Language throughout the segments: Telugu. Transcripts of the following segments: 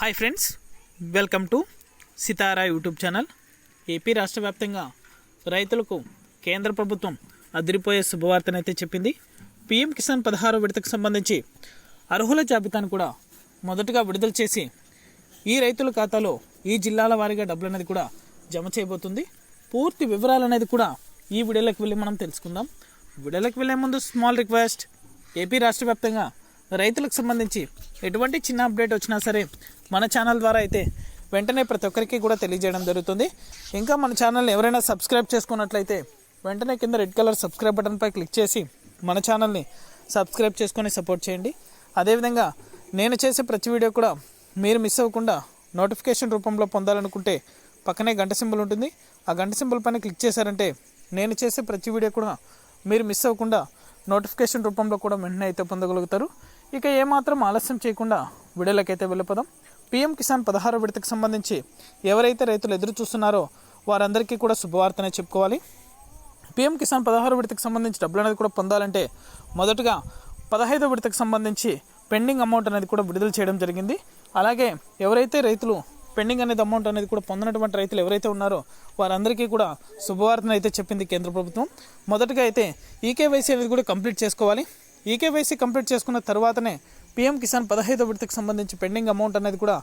Hi friends welcome to Sitara YouTube channel. AP రాష్ట్ర వ్యాప్తంగా రైతులకు కేంద్ర ప్రభుత్వం అదిరిపోయే శుభవార్తనైతే చెప్పింది. పీఎం కిసాన్ పదహారు విడతకు సంబంధించి అర్హుల జాబితాను కూడా మొదటగా విడుదల చేసి ఈ రైతుల ఖాతాలో ఈ జిల్లాల వారీగా డబ్బులు అనేది కూడా జమ చేయబోతుంది. పూర్తి వివరాలు అనేది కూడా ఈ వీడియోలోకి వెళ్ళి మనం తెలుసుకుందాం. వీడియోలోకి వెళ్ళే ముందు స్మాల్ రిక్వెస్ట్ ఏపీ రాష్ట్ర వ్యాప్తంగా రైతులకు సంబంధించి ఎటువంటి చిన్న అప్డేట్ వచ్చినా సరే మన ఛానల్ ద్వారా అయితే వెంటనే ప్రతి ఒక్కరికి కూడా తెలియజేయడం జరుగుతుంది. ఇంకా మన ఛానల్ని ఎవరైనా సబ్స్క్రైబ్ చేసుకున్నట్లయితే వెంటనే కింద రెడ్ కలర్ సబ్స్క్రైబ్ బటన్పై క్లిక్ చేసి మన ఛానల్ని సబ్స్క్రైబ్ చేసుకొని సపోర్ట్ చేయండి. అదేవిధంగా నేను చేసే ప్రతి వీడియో కూడా మీరు మిస్ అవ్వకుండా నోటిఫికేషన్ రూపంలో పొందాలనుకుంటే పక్కనే గంట సింబల్ ఉంటుంది. ఆ గంట సింబల్ పైన క్లిక్ చేశారంటే నేను చేసే ప్రతి వీడియో కూడా మీరు మిస్ అవ్వకుండా నోటిఫికేషన్ రూపంలో కూడా వెంటనే అయితే పొందగలుగుతారు. ఇక ఏమాత్రం ఆలస్యం చేయకుండా విడుదలకైతే వెళ్ళిపోదాం. పీఎం కిసాన్ పదహారు విడతకు సంబంధించి ఎవరైతే రైతులు ఎదురు చూస్తున్నారో వారందరికీ కూడా శుభవార్తనే చెప్పుకోవాలి. పీఎం కిసాన్ పదహారు విడతకు సంబంధించి డబ్బులు అనేది కూడా పొందాలంటే మొదటగా పదహైదు విడతకు సంబంధించి పెండింగ్ అమౌంట్ అనేది కూడా విడుదల చేయడం జరిగింది. అలాగే ఎవరైతే రైతులు పెండింగ్ అనేది అమౌంట్ అనేది కూడా పొందినటువంటి రైతులు ఎవరైతే ఉన్నారో వారందరికీ కూడా శుభవార్తను అయితే చెప్పింది కేంద్ర ప్రభుత్వం. మొదటగా అయితే ఈకేవైసీ అనేది కూడా కంప్లీట్ చేసుకోవాలి. ఈకేవైసీ కంప్లీట్ చేసుకున్న తర్వాతనే పీఎం కిసాన్ పదహైదో విడతకు సంబంధించి పెండింగ్ అమౌంట్ అనేది కూడా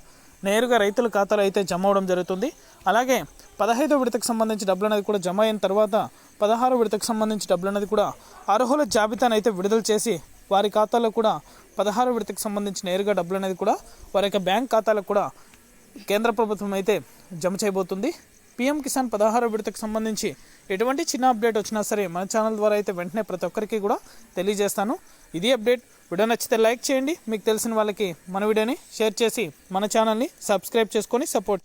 నేరుగా రైతుల ఖాతాలో అయితే జమ అవడం జరుగుతుంది. అలాగే పదహైదో విడతకు సంబంధించి డబ్బులు అనేది కూడా జమ అయిన తర్వాత పదహారో విడతకు సంబంధించి డబ్బులు అనేది కూడా అర్హుల జాబితాను అయితే విడుదల చేసి వారి ఖాతాలో కూడా పదహారో విడతకు సంబంధించి నేరుగా డబ్బులు అనేది కూడా వారి యొక్క బ్యాంక్ ఖాతాలకు కూడా కేంద్ర ప్రభుత్వం అయితే జమ చేయబోతుంది. పీఎం కిసాన్ పదహారో విడతకు సంబంధించి ఎటువంటి చిన్న అప్డేట్ వచ్చినా సరే మన ఛానల్ ద్వారా అయితే వెంటనే ప్రతి ఒక్కరికి కూడా తెలియజేస్తాను. ఇది అప్డేట్. వీడియో నచ్చితే లైక్ చేయండి. మీకు తెలిసిన వాళ్ళకి మన వీడియోని షేర్ చేసి మన ఛానల్ని సబ్స్క్రైబ్ చేసుకొని సపోర్ట్